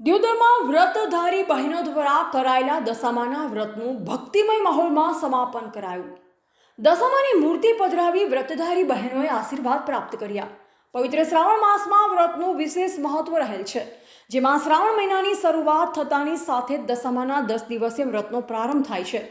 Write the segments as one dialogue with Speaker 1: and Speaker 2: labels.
Speaker 1: દ્યોદરમાં વ્રતધારી બહેનો દ્વારા કરાયેલા દશામાના વ્રતનું ભક્તિમય માહોલમાં સમાપન કરાયું. દશામાની મૂર્તિ પધરાવી વ્રતધારી બહેનોએ આશીર્વાદ પ્રાપ્ત કર્યા. પવિત્ર શ્રાવણ માસમાં વ્રતનું વિશેષ મહત્વ રહેલ છે, જેમાં શ્રાવણ મહિનાની શરૂઆત થતાની સાથે દશામાના દસ દિવસે વ્રતનો પ્રારંભ થાય છે.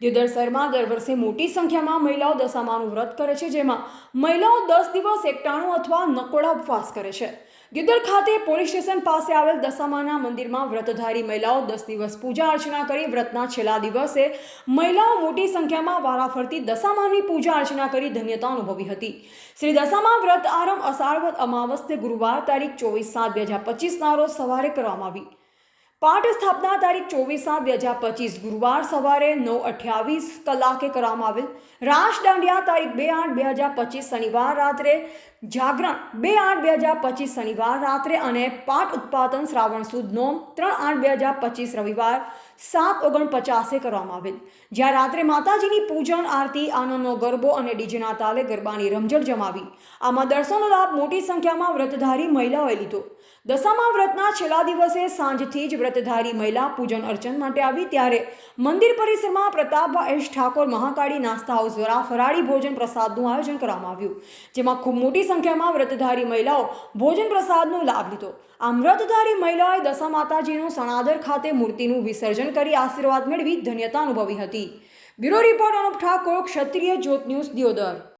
Speaker 1: દ્યોદર શહેરમાં દર વર્ષે મોટી સંખ્યામાં મહિલાઓ દશામાનું વ્રત કરે છે, જેમાં મહિલાઓ દસ દિવસ એકટાણું અથવા નકોડા ઉપવાસ કરે છે. ગિદ્દર ખાતે પોલીસ સ્ટેશન પાસે આવેલ દશામાના મંદિરમાં વ્રતધારી મહિલાઓ દસ દિવસ પૂજા અર્ચના કરી વ્રતના છેલ્લા દિવસે મહિલાઓ મોટી સંખ્યામાં વારાફરતી દશામાની પૂજા અર્ચના કરી ધન્યતા અનુભવી હતી. શ્રી દશામા વ્રત આરંભ અષાઢવદ અમાવસ્ય ગુરુવાર તારીખ ચોવીસ સાત બે હજાર પચીસના રોજ સવારે કરવામાં આવી. પાઠ સ્થાપના તારીખ ચોવીસ સાત બે હજાર પચીસ ગુરુવાર સવારે નવ અઠ્યાવીસ કલાકે કરવામાં આવેલ રાસ દાંડિયા તારીખ બે આઠ બે હજાર પચીસ શનિવાર રાત્રે જાગરણ બે આઠ બે હજાર પચીસ શનિવાર રાત્રે અને પાઠ ઉત્પાદન શ્રાવણ સુદ નોમ ત્રણ આઠ બે હજાર પચીસ રવિવાર સાત ઓગણપચાસે કરવામાં આવેલ. જ્યાં રાત્રે માતાજીની પૂજન, આરતી, આનંદનો ગરબો અને ડીજેના તાલે ગરબાની રમઝટ જમાવી. આમાં દર્શનનો લાભ મોટી સંખ્યામાં વ્રતધારી મહિલાઓએ લીધો. દશામા વ્રતના છેલ્લા દિવસે સાંજથી જ વ્રતધારી મહિલા પૂજન અર્ચન માટે આવી ત્યારે મંદિર પરિસરમાં પ્રતાપભાઈ ઠાકોર મહાકાળી નાસ્તા હાઉસ દ્વારા ફરાળી ભોજન પ્રસાદનું આયોજન કરવામાં આવ્યું, જેમાં ખૂબ મોટી સંખ્યામાં વ્રતધારી મહિલાઓ ભોજન પ્રસાદનો લાભ લીધો. આમ વ્રતધારી મહિલાઓએ દશા માતાજીનું સણાદર ખાતે મૂર્તિનું વિસર્જન કરી આશીર્વાદ મેળવી ધન્યતા અનુભવી હતી. Bureau report Anup Thakor, Kshatriya Jyot news Deodar.